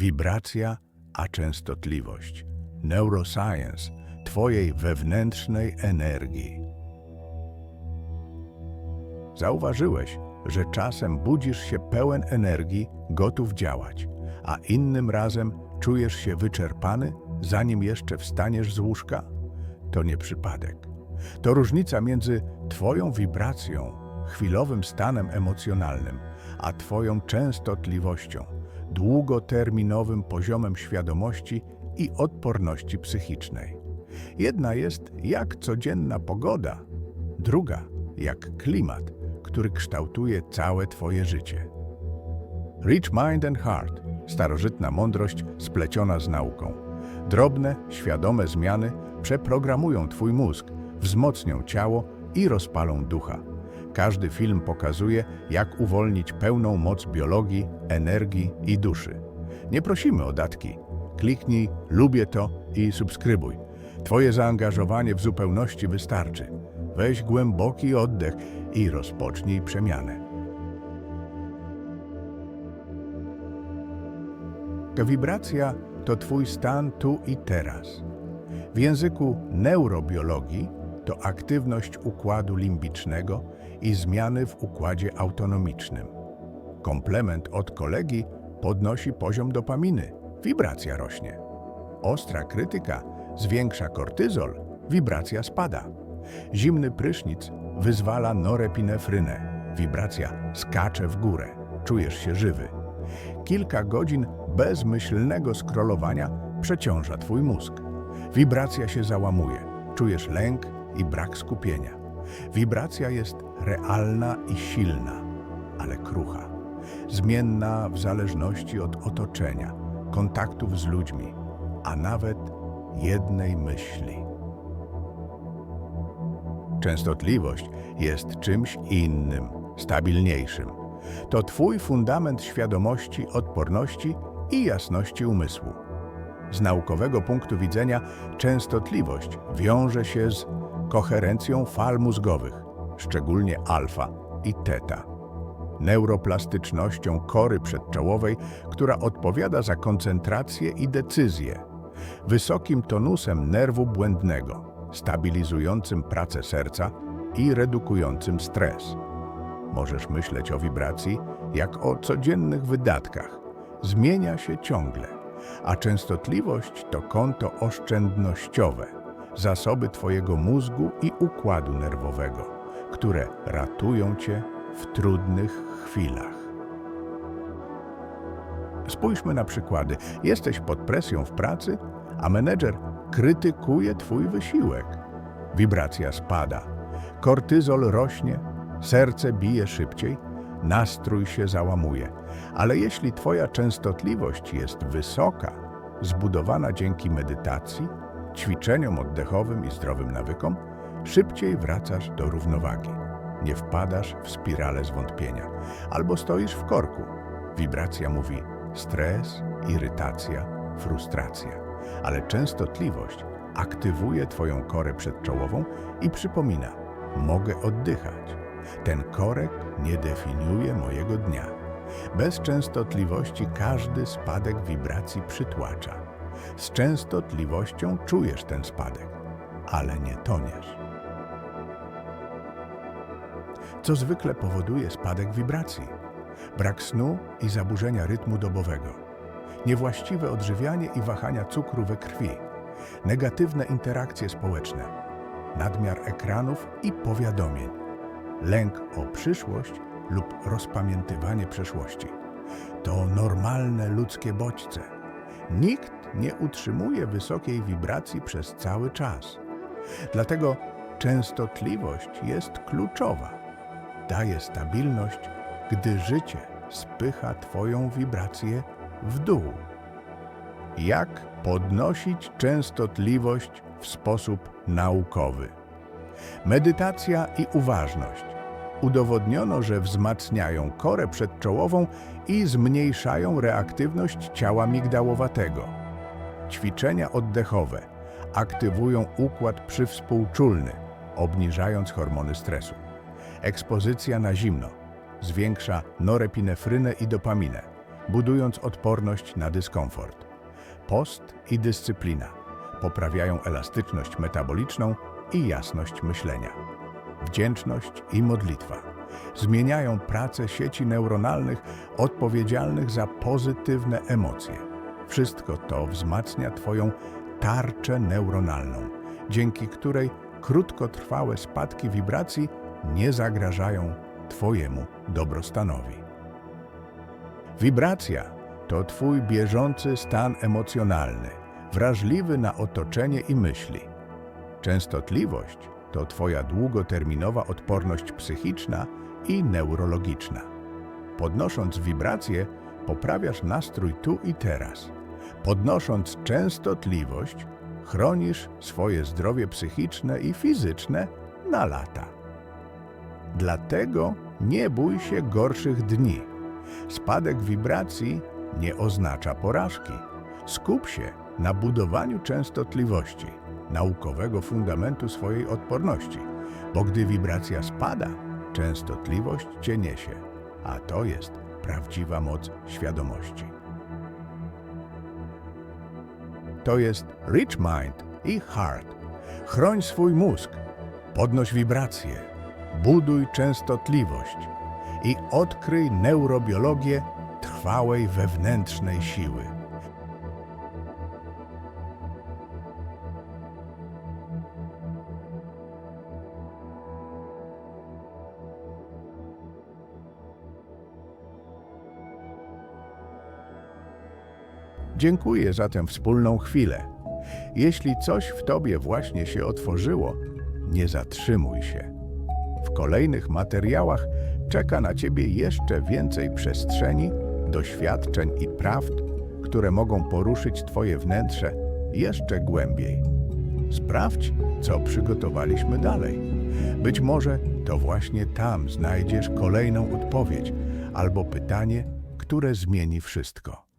wibracja a częstotliwość. Neuroscience Twojej wewnętrznej energii. Zauważyłeś, że czasem budzisz się pełen energii, gotów działać, a innym razem czujesz się wyczerpany, zanim jeszcze wstaniesz z łóżka? To nie przypadek. To różnica między Twoją wibracją, chwilowym stanem emocjonalnym, a Twoją częstotliwością, długoterminowym poziomem świadomości i odporności psychicznej. Jedna jest jak codzienna pogoda, druga jak klimat, który kształtuje całe Twoje życie. Rich Mind and Heart, starożytna mądrość spleciona z nauką. Drobne, świadome zmiany przeprogramują Twój mózg, wzmocnią ciało i rozpalą ducha. Każdy film pokazuje, jak uwolnić pełną moc biologii, energii i duszy. Nie prosimy o datki. Kliknij lubię to i subskrybuj. Twoje zaangażowanie w zupełności wystarczy. Weź głęboki oddech i rozpocznij przemianę. Ta wibracja to Twój stan tu i teraz. W języku neurobiologii to aktywność układu limbicznego i zmiany w układzie autonomicznym. Komplement od kolegi podnosi poziom dopaminy, wibracja rośnie. Ostra krytyka zwiększa kortyzol, wibracja spada. Zimny prysznic wyzwala norepinefrynę, wibracja skacze w górę, czujesz się żywy. Kilka godzin bezmyślnego scrollowania przeciąża twój mózg. Wibracja się załamuje, czujesz lęk i brak skupienia. Wibracja jest realna i silna, ale krucha, zmienna w zależności od otoczenia, kontaktów z ludźmi, a nawet jednej myśli. Częstotliwość jest czymś innym, stabilniejszym. To Twój fundament świadomości, odporności i jasności umysłu. Z naukowego punktu widzenia częstotliwość wiąże się z koherencją fal mózgowych, szczególnie alfa i teta, neuroplastycznością kory przedczołowej, która odpowiada za koncentrację i decyzję, wysokim tonusem nerwu błędnego, stabilizującym pracę serca i redukującym stres. Możesz myśleć o wibracji jak o codziennych wydatkach. Zmienia się ciągle, a częstotliwość to konto oszczędnościowe, zasoby Twojego mózgu i układu nerwowego, które ratują Cię w trudnych chwilach. Spójrzmy na przykłady. Jesteś pod presją w pracy, a menedżer krytykuje Twój wysiłek. Wibracja spada, kortyzol rośnie, serce bije szybciej, nastrój się załamuje. Ale jeśli Twoja częstotliwość jest wysoka, zbudowana dzięki medytacji, ćwiczeniom oddechowym i zdrowym nawykom, szybciej wracasz do równowagi. Nie wpadasz w spiralę zwątpienia. Albo stoisz w korku. Wibracja mówi stres, irytacja, frustracja. Ale częstotliwość aktywuje Twoją korę przedczołową i przypomina, mogę oddychać. Ten korek nie definiuje mojego dnia. Bez częstotliwości każdy spadek wibracji przytłacza. Z częstotliwością czujesz ten spadek, ale nie toniesz. Co zwykle powoduje spadek wibracji? Brak snu i zaburzenia rytmu dobowego. Niewłaściwe odżywianie i wahania cukru we krwi. Negatywne interakcje społeczne. Nadmiar ekranów i powiadomień lęk o przyszłość lub rozpamiętywanie przeszłości. To normalne ludzkie bodźce. Nikt nie utrzymuje wysokiej wibracji przez cały czas. Dlatego częstotliwość jest kluczowa. Daje stabilność, gdy życie spycha Twoją wibrację w dół. Jak podnosić częstotliwość w sposób naukowy? Medytacja i uważność. Udowodniono, że wzmacniają korę przedczołową i zmniejszają reaktywność ciała migdałowatego. Ćwiczenia oddechowe aktywują układ przywspółczulny, obniżając hormony stresu. Ekspozycja na zimno zwiększa norepinefrynę i dopaminę, budując odporność na dyskomfort. Post i dyscyplina poprawiają elastyczność metaboliczną i jasność myślenia. Wdzięczność i modlitwa zmieniają pracę sieci neuronalnych odpowiedzialnych za pozytywne emocje. Wszystko to wzmacnia Twoją tarczę neuronalną, dzięki której krótkotrwałe spadki wibracji nie zagrażają Twojemu dobrostanowi. Wibracja to Twój bieżący stan emocjonalny, wrażliwy na otoczenie i myśli. Częstotliwość to Twoja długoterminowa odporność psychiczna i neurologiczna. Podnosząc wibracje, poprawiasz nastrój tu i teraz. Podnosząc częstotliwość, chronisz swoje zdrowie psychiczne i fizyczne na lata. Dlatego nie bój się gorszych dni. Spadek wibracji nie oznacza porażki. Skup się na budowaniu częstotliwości, naukowego fundamentu swojej odporności, bo gdy wibracja spada, częstotliwość cię niesie, a to jest prawdziwa moc świadomości. To jest Rich Mind i Heart. Chroń swój mózg, podnoś wibracje, buduj częstotliwość i odkryj neurobiologię trwałej wewnętrznej siły. Dziękuję za tę wspólną chwilę. Jeśli coś w Tobie właśnie się otworzyło, nie zatrzymuj się. W kolejnych materiałach czeka na Ciebie jeszcze więcej przestrzeni, doświadczeń i prawd, które mogą poruszyć Twoje wnętrze jeszcze głębiej. Sprawdź, co przygotowaliśmy dalej. Być może to właśnie tam znajdziesz kolejną odpowiedź albo pytanie, które zmieni wszystko.